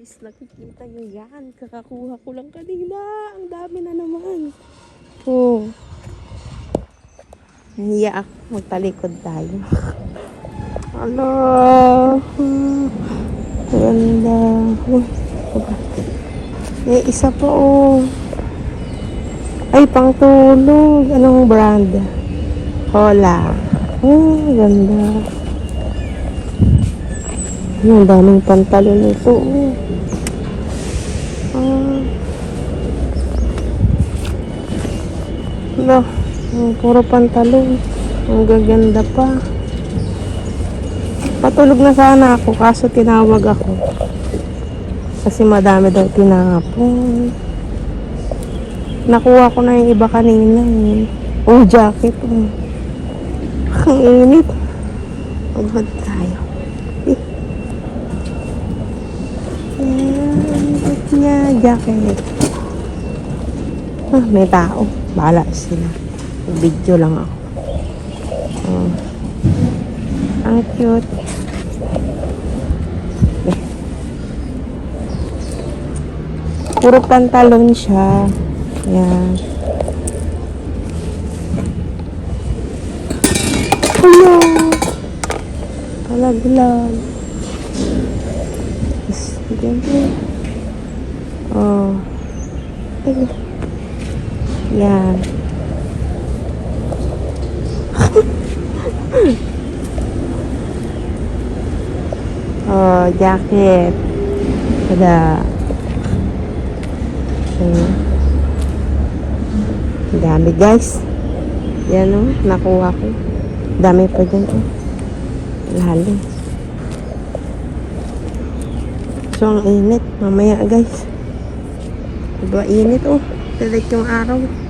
Guys, nakikita nyo yan. Kakakuha ko lang kanina. Ang dami na naman. Oh. Hiya ako. Magtalikod tayo. Hmm. Ganda. Aba. Eh, isa pa oh. Ay, pang tulog. Anong brand? Hola. Oh, ganda. Ang daming pantalon nito. Oh. Ah. Ang puro pantalon. Ang gaganda pa. Patulog na sana ako kaso tinawag ako. Kasi madami daw tinapon. Nakuha ko na yung iba kanina. Eh. Oh, jacket. Oh. Ang init. Maghod tayo. Eh. Ayan, niya jacket. Ah, may tao. Bahala sila. Video lang ako. Oh. Ang cute. Puro pantalon siya. Ayan. Hello! Palaglag. Yes, ganyan. Oh. Ay. Yan. oh, jacket. Tada. Ayan. Ang Dami guys. Yan o, nakuha ko. Dami pa dyan o. Lalo. So, ang init. Mamaya guys. Diba init oh. Pilit yung araw.